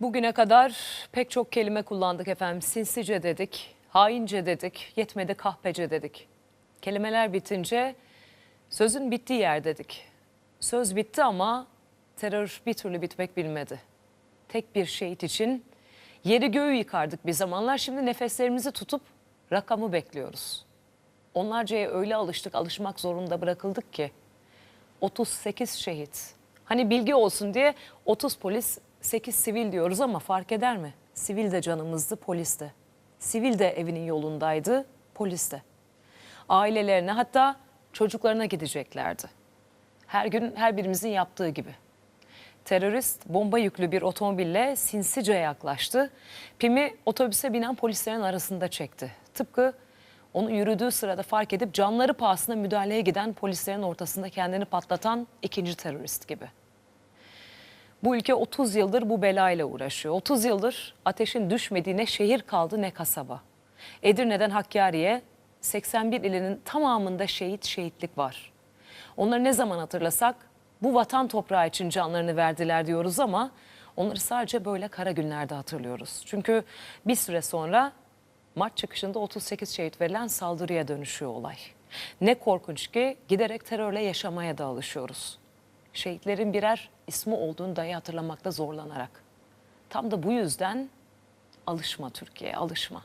Bugüne kadar pek çok kelime kullandık efendim. Sinsice dedik, haince dedik, yetmedi kahpece dedik. Kelimeler bitince sözün bittiği yer dedik. Söz bitti ama terör bir türlü bitmek bilmedi. Tek bir şehit için yeri göğü yıkardık bir zamanlar. Şimdi nefeslerimizi tutup rakamı bekliyoruz. Onlarcaya öyle alıştık, alışmak zorunda bırakıldık ki 38 şehit. Hani bilgi olsun diye 30 polis, 8 sivil diyoruz ama fark eder mi? Sivil de canımızdı, polis de. Sivil de evinin yolundaydı, polis de. Ailelerine hatta çocuklarına gideceklerdi. Her gün her birimizin yaptığı gibi. Terörist bomba yüklü bir otomobille sinsice yaklaştı. Pimi otobüse binen polislerin arasında çekti. Tıpkı onun yürüdüğü sırada fark edip canları pahasına müdahaleye giden polislerin ortasında kendini patlatan ikinci terörist gibi. Bu ülke 30 yıldır bu belayla uğraşıyor. 30 yıldır ateşin düşmediği ne şehir kaldı ne kasaba. Edirne'den Hakkari'ye 81 ilinin tamamında şehit şehitlik var. Onları ne zaman hatırlasak bu vatan toprağı için canlarını verdiler diyoruz ama onları sadece böyle kara günlerde hatırlıyoruz. Çünkü bir süre sonra maç çıkışında 38 şehit verilen saldırıya dönüşüyor olay. Ne korkunç ki giderek terörle yaşamaya da alışıyoruz. Şehitlerin birer ismi olduğunu dahi hatırlamakta zorlanarak. Tam da bu yüzden alışma Türkiye, alışma.